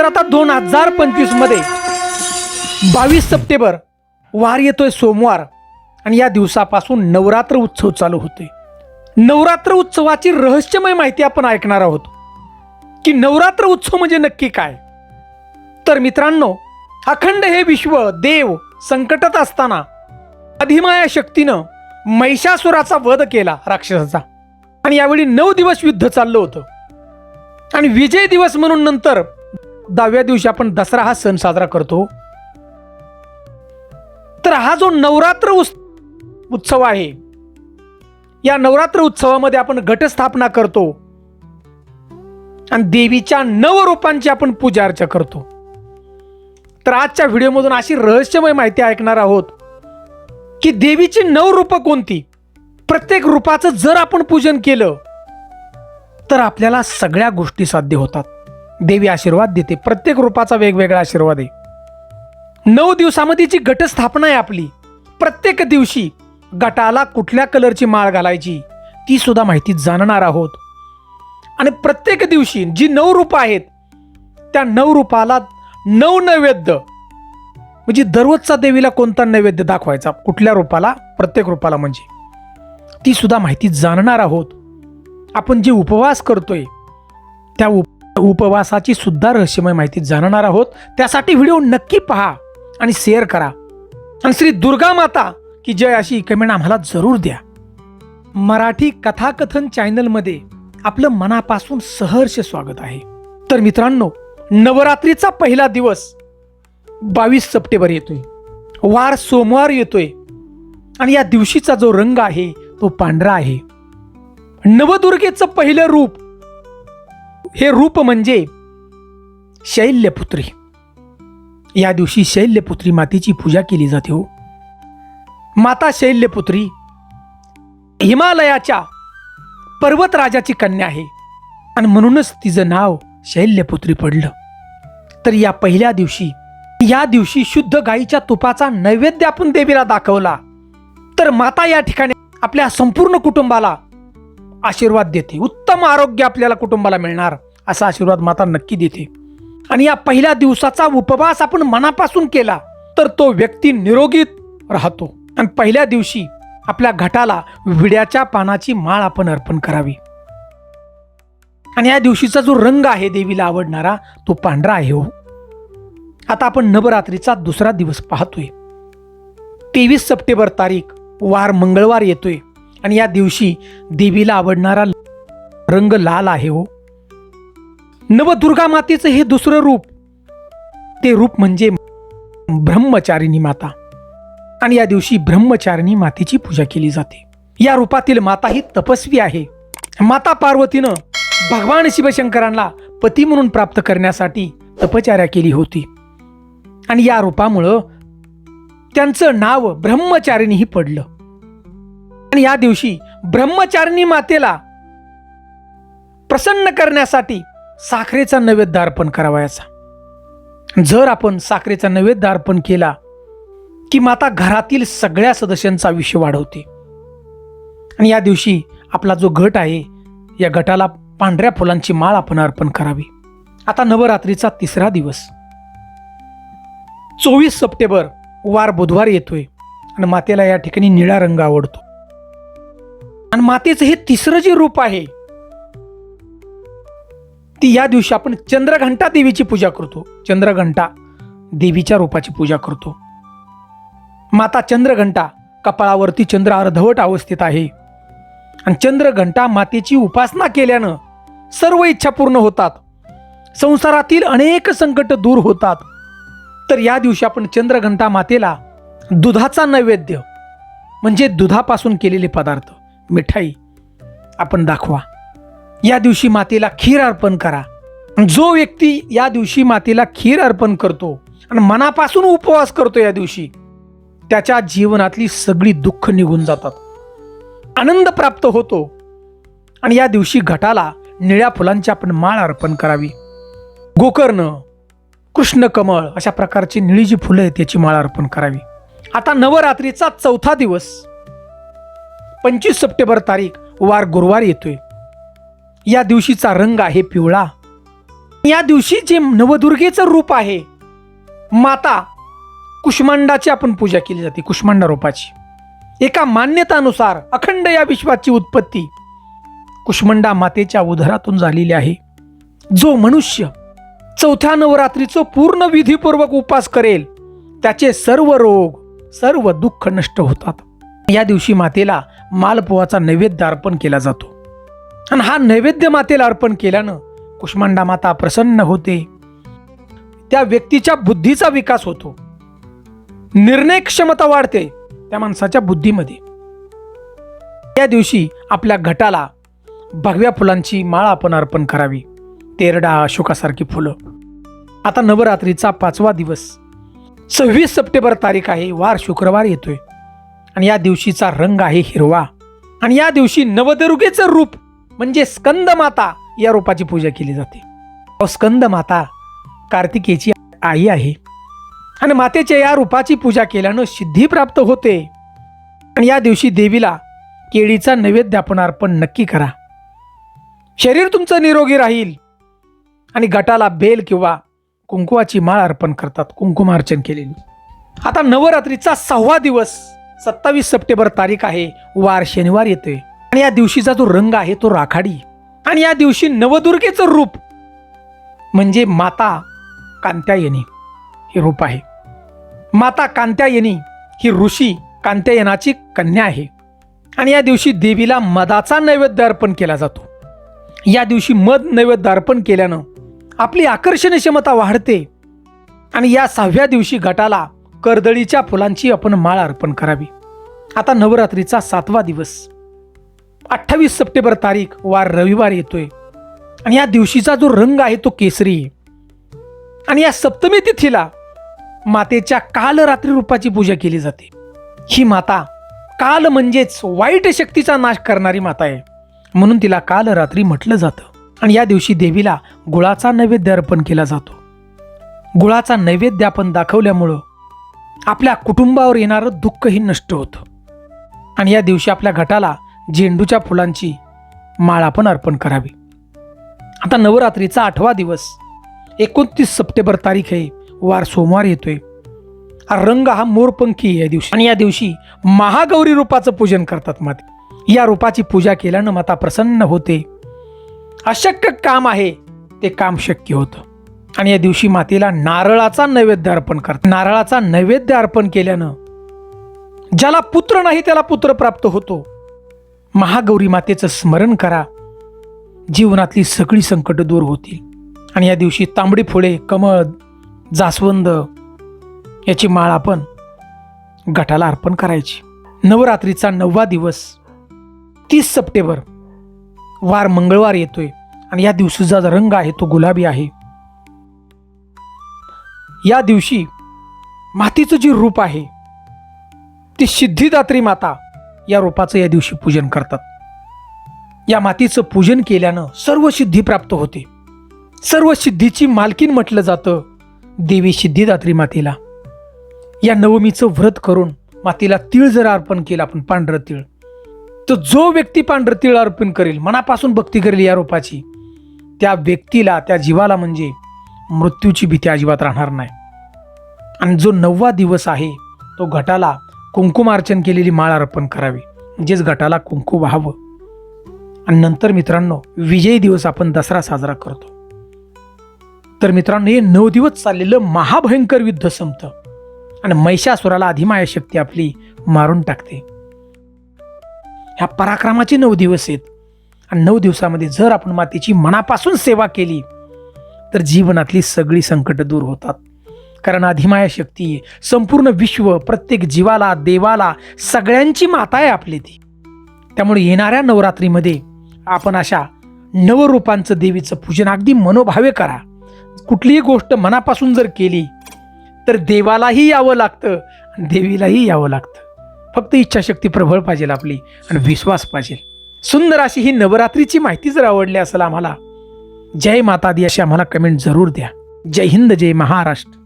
तर आता दोन हजार पंचवीसमध्ये बावीस सप्टेंबर वार येतोय सोमवार. आणि या दिवसापासून नवरात्र उत्सव चालू होते नवरात्र उत्सवाची रहस्यमय माहिती आपण ऐकणार आहोत. की नवरात्र उत्सव म्हणजे नक्की काय? तर मित्रांनो अखंड हे विश्व देव संकटात असताना अधिमाया शक्तीनं महिषासुराचा वध केला राक्षसाचा. आणि यावेळी नऊ दिवस युद्ध चाललं होतं. आणि विजय दिवस म्हणून नंतर दहाव्या दिवशी आपण दसरा हा सण साजरा करतो. तर हा जो नवरात्र उत्सव आहे या नवरात्र उत्सवामध्ये आपण घटस्थापना करतो. आणि देवीच्या नव रूपांची आपण पूजा अर्चा करतो. तर आजच्या व्हिडिओमधून अशी रहस्यमय माहिती ऐकणार आहोत की देवीची नऊ रूपं कोणती? प्रत्येक रूपाचं जर आपण पूजन केलं तर आपल्याला सगळ्या गोष्टी साध्य होतात. देवी आशीर्वाद देते. प्रत्येक रूपाचा वेगवेगळा आशीर्वाद आहे. नऊ दिवसामध्ये जी घटस्थापना आहे आपली प्रत्येक दिवशी गटाला कुठल्या कलरची माळ घालायची ती सुद्धा माहिती जाणणार आहोत. आणि प्रत्येक दिवशी जी नऊ रूपं आहेत त्या नऊ रूपाला नऊ नैवेद्य म्हणजे दररोजचा देवीला कोणता नैवेद्य दाखवायचा कुठल्या रूपाला प्रत्येक रूपाला म्हणजे ती सुद्धा माहिती जाणणार आहोत. आपण जे उपवास करतोय त्या उप उपवासाची सुद्धा रहस्यमय माहिती जाणणार आहोत. त्यासाठी व्हिडिओ नक्की पहा आणि शेअर करा. आणि श्री दुर्गा माता की जय अशी कमेंट आम्हाला जरूर द्या. मराठी कथाकथन चॅनलमध्ये आपलं मनापासून सहर्ष स्वागत आहे. तर मित्रांनो नवरात्रीचा पहिला दिवस बावीस सप्टेंबर येतोय. वार सोमवार येतोय. आणि या दिवशीचा जो रंग आहे तो पांढरा आहे. नवदुर्गेचं पहिलं रूप हे रूप म्हणजे शैल्यपुत्री. या दिवशी शैल्यपुत्री मातेची पूजा केली जाते हो. माता शैल्यपुत्री हिमालयाच्या पर्वतराजाची कन्या आहे आणि म्हणूनच तिचं नाव शैल्यपुत्री पडलं. तर या पहिल्या दिवशी या दिवशी शुद्ध गाईच्या तुपाचा नैवेद्य आपण देवीला दाखवला. तर माता या ठिकाणी आपल्या संपूर्ण कुटुंबाला आशीर्वाद देते. उत्तम आरोग्य आपल्याला कुटुंबाला मिळणार असा आशीर्वाद माता नक्की देते. आणि या पहिल्या दिवसाचा उपवास आपण मनापासून केला तर तो व्यक्ती निरोगीत राहतो. आणि पहिल्या दिवशी आपल्या घटाला विड्याच्या पानाची माळ आपण अर्पण करावी. आणि या दिवशीचा जो रंग आहे देवीला आवडणारा तो पांढरा आहे हो. आता आपण नवरात्रीचा दुसरा दिवस पाहतोय. तेवीस सप्टेंबर तारीख वार मंगळवार येतोय. आणि या दिवशी देवीला आवडणारा रंग लाल आहे हो. नवदुर्गा मातेचं हे दुसरं रूप ते रूप म्हणजे ब्रह्मचारिणी माता. आणि या दिवशी ब्रह्मचारिणी मातेची पूजा केली जाते. या रूपातील माता ही तपस्वी आहे. माता पार्वतीनं भगवान शिवशंकरांना पती म्हणून प्राप्त करण्यासाठी तपचार्या केली होती. आणि या रूपामुळं त्यांचं नाव ब्रह्मचारिणीही पडलं. आणि या दिवशी ब्रह्मचारिणी मातेला प्रसन्न करण्यासाठी साखरेचा नैवेद्य अर्पण करावायचा. जर आपण साखरेचा नैवेद्य अर्पण केला की माता घरातील सगळ्या सदस्यांचा आयुष्य वाढवते. आणि या दिवशी आपला जो गट आहे या गटाला पांढऱ्या फुलांची माळ आपण अर्पण करावी. आता नवरात्रीचा तिसरा दिवस. चोवीस सप्टेंबर वार बुधवार येतोय. आणि मातेला या ठिकाणी निळा रंग आवडतो. मातेचं हे तिसरं जे रूप आहे ती या दिवशी आपण चंद्रघंटा देवीची पूजा करतो. चंद्रघंटा देवीच्या रूपाची पूजा करतो. माता चंद्रघंटा कपाळावरती चंद्र अर्धवट अवस्थेत आहे. आणि चंद्रघंटा मातेची उपासना केल्यानं सर्व इच्छा पूर्ण होतात. संसारातील अनेक संकट दूर होतात. तर या दिवशी आपण चंद्रघंटा मातेला दुधाचा नैवेद्य म्हणजे दुधापासून केलेले पदार्थ. मिठाई आपण दाखवा. या दिवशी मातेला खीर अर्पण करा. जो व्यक्ती या दिवशी मातेला खीर अर्पण करतो आणि मनापासून उपवास करतो या दिवशी त्याच्या जीवनातली सगळी दुःख निघून जातात. आनंद प्राप्त होतो आणि या दिवशी घटाला निळ्या फुलांची आपण माळ अर्पण करावी. गोकर्ण कृष्ण कमळ अशा प्रकारची निळी जी फुलं आहेत त्याची माळ अर्पण करावी. आता नवरात्रीचा चौथा दिवस. पंचवीस सप्टेंबर तारीख वार गुरुवार येतोय. या दिवशीचा रंग आहे पिवळा. या दिवशी जे नवदुर्गेचं रूप आहे माता कुष्मांडाची आपण पूजा केली जाते कुष्मांडा रूपाची. एका मान्यतानुसार अखंड या विश्वाची उत्पत्ती कुष्मंडा मातेच्या उदरातून झालेली आहे. जो मनुष्य चौथ्या नवरात्रीचं पूर्ण विधीपूर्वक उपास करेल त्याचे सर्व रोग सर्व दुःख नष्ट होतात. या दिवशी मातेला मालपोहाचा नैवेद्य अर्पण केला जातो. आणि हा नैवेद्य मातेला अर्पण केल्यानं कुष्मांडा माता प्रसन्न होते. त्या व्यक्तीच्या बुद्धीचा विकास होतो. निर्णय क्षमता वाढते त्या माणसाच्या बुद्धीमध्ये. त्या दिवशी आपल्या घटाला भगव्या फुलांची माळ आपण अर्पण करावी. तेरडा अशोकासारखी फुलं. आता नवरात्रीचा पाचवा दिवस. सव्वीस सप्टेंबर तारीख आहे. वार शुक्रवार येतोय. आणि या दिवशीचा रंग आहे हिरवा. आणि या दिवशी नवदुर्गेचं रूप म्हणजे स्कंद माता या रूपाची पूजा केली जाते. अहो, स्कंद माता कार्तिकेची आई आहे. आणि मातेच्या या रूपाची पूजा केल्यानं सिद्धी प्राप्त होते. आणि या दिवशी देवीला केळीचा नैवेद्य आपण अर्पण नक्की करा. शरीर तुमचं निरोगी राहील. आणि गटाला बेल किंवा कुंकुवाची माळ अर्पण करतात कुंकुमार्चन केलेली. आता नवरात्रीचा सहावा दिवस. सत्तावीस सप्टेंबर तारीख आहे. वार शनिवार येतोय. आणि या दिवशीचा जो रंग आहे तो राखाडी. आणि या दिवशी नवदुर्गेचं रूप म्हणजे माता कांत्यायनी हे रूप आहे. माता कांत्यायनी ही ऋषी कांत्यायनाची कन्या आहे. आणि या दिवशी देवीला मदाचा नैवेद्य अर्पण केला जातो. या दिवशी मध नैवेद्य अर्पण केल्यानं आपली आकर्षण क्षमता वाढते. आणि या सहाव्या दिवशी गटाला कर्दळीच्या फुलांची आपण माळ अर्पण करावी. आता नवरात्रीचा सातवा दिवस. अठ्ठावीस सप्टेंबर तारीख वार रविवार येतोय. आणि या दिवशीचा जो रंग आहे तो केसरी. आहे. आणि या सप्तमी तिथीला मातेच्या कालरात्री रूपाची पूजा केली जाते. ही माता काल म्हणजेच वाईट शक्तीचा नाश करणारी माता आहे. म्हणून तिला काल रात्री म्हटलं जातं. आणि या दिवशी देवीला गुळाचा नैवेद्य अर्पण केला जातो. गुळाचा नैवेद्य आपण दाखवल्यामुळं आपल्या कुटुंबावर येणारं दुःखही नष्ट होतं. आणि या दिवशी आपल्या घटाला झेंडूच्या फुलांची माळ आपण अर्पण करावी. आता नवरात्रीचा आठवा दिवस. एकोणतीस सप्टेंबर तारीख आहे. वार सोमवार येतोय. हा रंग हा मोरपंखी आहे या दिवशी. आणि या दिवशी महागौरी रूपाचं पूजन करतात माते. या रूपाची पूजा केल्यानं माता प्रसन्न होते. अशक्य काम आहे ते काम शक्य होतं. आणि या दिवशी मातेला नारळाचा नैवेद्य अर्पण करतात. नारळाचा नैवेद्य अर्पण केल्यानं ज्याला पुत्र नाही त्याला पुत्र प्राप्त होतो. महागौरी मातेचं स्मरण करा. जीवनातली सगळी संकट दूर होतील. आणि या दिवशी तांबडी फुले कमळ जास्वंद याची माळ आपण गटाला अर्पण करायची. नवरात्रीचा नववा दिवस तीस सप्टेंबर वार मंगळवार येतोय. आणि या दिवशीचा जो रंग आहे तो गुलाबी आहे. या दिवशी मातीचं जे रूप आहे ती सिद्धिदात्री माता या रूपाचं या दिवशी पूजन करतात. या मातीचं पूजन केल्यानं सर्व सिद्धी प्राप्त होते. सर्व सिद्धीची मालकीन म्हटलं जातं देवी सिद्धिदात्री मातेला. या नवमीचं व्रत करून मातीला तीळ जर अर्पण केलं आपण पांढरं तिळ. तर जो व्यक्ती पांढरं तिळ अर्पण करेल मनापासून भक्ती करेल या रूपाची त्या व्यक्तीला त्या जीवाला म्हणजे मृत्यूची भीती अजिबात राहणार नाही. आणि जो नववा दिवस आहे तो घटाला कुंकुमार्चन केलेली माळ अर्पण करावी म्हणजेच घटाला कुंकू व्हावं. आणि नंतर मित्रांनो विजयी दिवस आपण दसरा साजरा करतो. तर मित्रांनो हे नऊ दिवस चाललेलं महाभयंकर युद्ध संपतं. आणि महिषासुराला अधिमाया शक्ती आपली मारून टाकते. ह्या पराक्रमाचे नऊ दिवस आहेत. आणि नऊ दिवसामध्ये जर आपण मातेची मनापासून सेवा केली तर जीवनातली सगळी संकट दूर होतात. कारण अधिमाया शक्ती आहे. संपूर्ण विश्व प्रत्येक जीवाला देवाला सगळ्यांची माता आहे आपली ती. त्यामुळे येणाऱ्या नवरात्रीमध्ये आपण अशा नवरूपांचं देवीचं पूजन अगदी मनोभावे करा. कुठलीही गोष्ट मनापासून जर केली तर देवालाही यावं लागतं आणि देवीलाही यावं लागतं. फक्त इच्छाशक्ती प्रबळ पाहिजे आपली आणि विश्वास पाहिजे. सुंदर अशी ही नवरात्रीची माहिती जर आवडली असेल आम्हाला जय माता दी अशी आम्हाला कमेंट जरूर द्या. जय हिंद जय महाराष्ट्र.